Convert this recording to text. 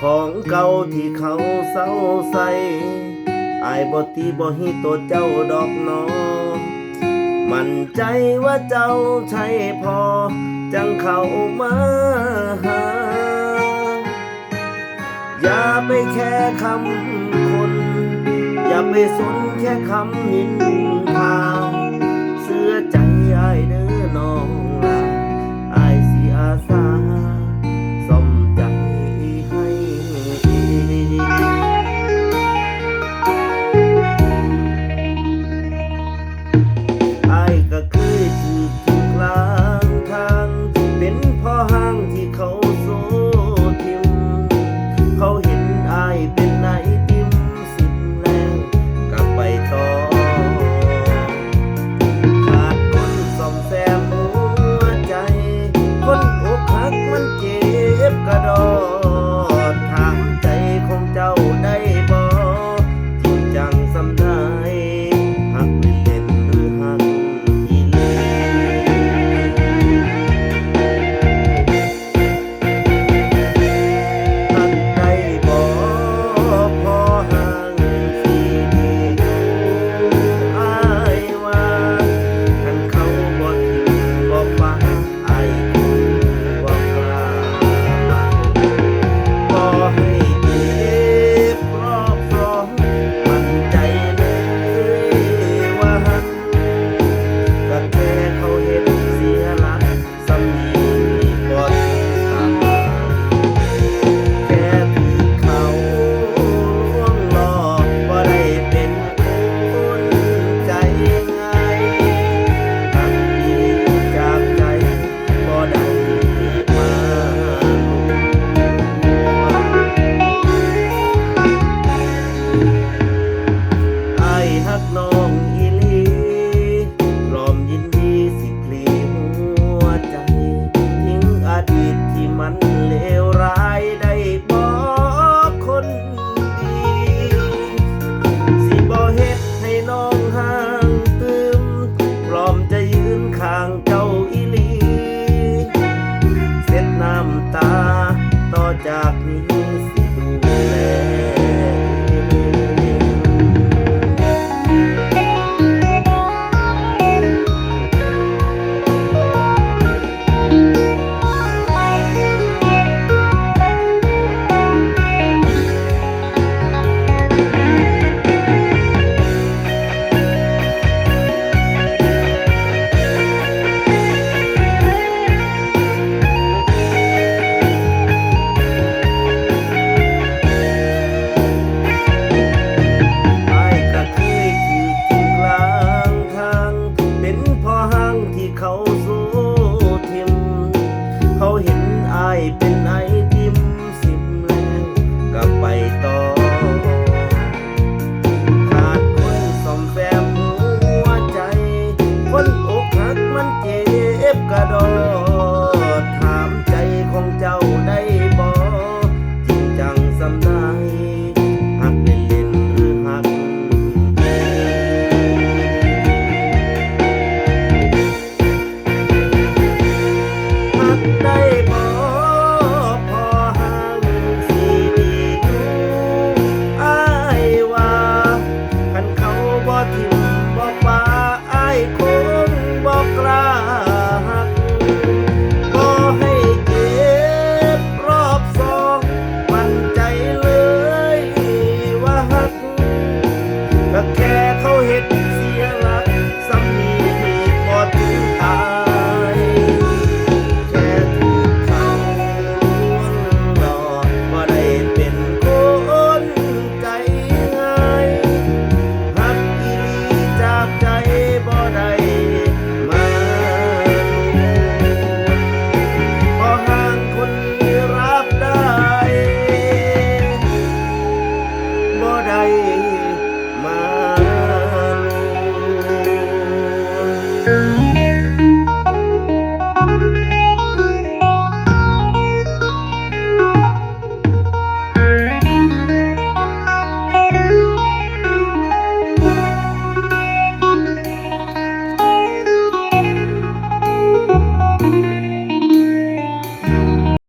ของเก่าที่เขาเศร้าใส่อาบ่ตีบ่ฮีตัวเจ้าดอกน้องมั่นใจว่าเจ้าใช่พอ จังเข้ามาหา อย่าไปแค่คำคน อย่าไปสนแค่คำนินทา น้องหา